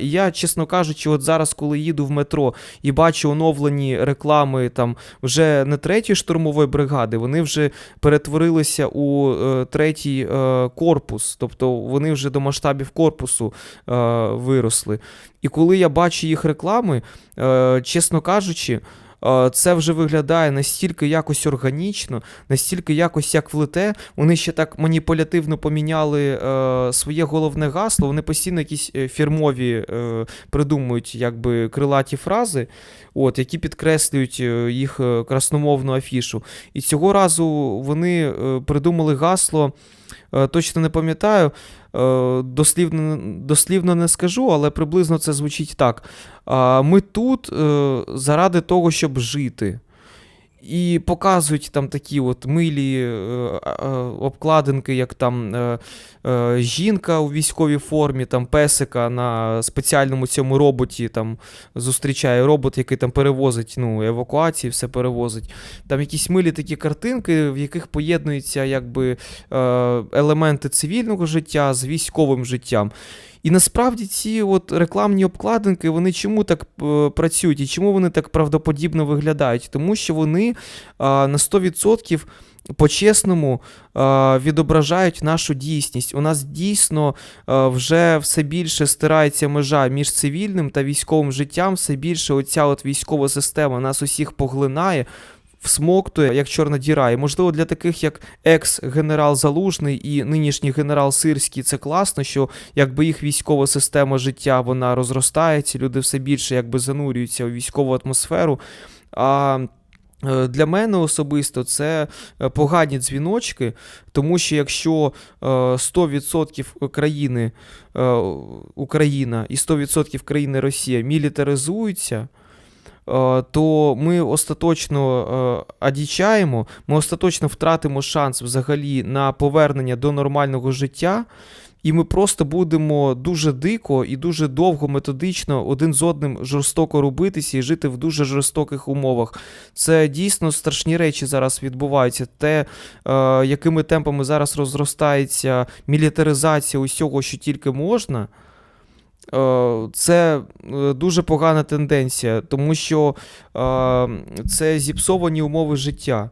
Я, чесно кажучи, от зараз, коли їду в метро і бачу оновлені реклами там вже не третьої штурмової бригади, вони вже перетворилися у е, третій е, корпус, тобто вони вже до масштабів корпусу е, виросли. І коли я бачу їх реклами, е, чесно кажучи, це вже виглядає настільки якось органічно, настільки якось як влете. Вони ще так маніпулятивно поміняли е, своє головне гасло. Вони постійно якісь е, фірмові е, придумують якби крилаті фрази, от, які підкреслюють е, їх е, красномовну афішу. І цього разу вони е, придумали гасло. Е, Точно не пам'ятаю, е, дослівно, дослівно не скажу, але приблизно це звучить так. Ми тут е, заради того, щоб жити. І показують там такі от милі е, е, обкладинки, як там е, е, жінка у військовій формі, там песика на спеціальному цьому роботі там зустрічає робот, який там перевозить ну, евакуації, все перевозить. Там якісь милі такі картинки, в яких поєднуються якби, е, елементи цивільного життя з військовим життям. І насправді ці от рекламні обкладинки, вони чому так е, працюють і чому вони так правдоподібно виглядають? Тому що вони а, на 100% по-чесному а, відображають нашу дійсність. У нас дійсно вже все більше стирається межа між цивільним та військовим життям, все більше оця от військова система нас усіх поглинає. Всмоктує як чорна діра. І можливо для таких, як екс-генерал Залужний і нинішній генерал Сирський, це класно, що якби їх військова система життя вона розростається, люди все більше якби занурюються у військову атмосферу. А е, для мене особисто це е, погані дзвіночки, тому що якщо е, 100% країни е, Україна і 100% країни Росія мілітаризуються. Е, То ми остаточно е, одічаємо, ми остаточно втратимо шанс взагалі на повернення до нормального життя, і ми просто будемо дуже дико і дуже довго методично один з одним жорстоко робитися і жити в дуже жорстоких умовах. Це дійсно страшні речі зараз відбуваються. Те, е, якими темпами зараз розростається мілітаризація усього, що тільки можна. Е, Це е, дуже погана тенденція, тому що е, це зіпсовані умови життя.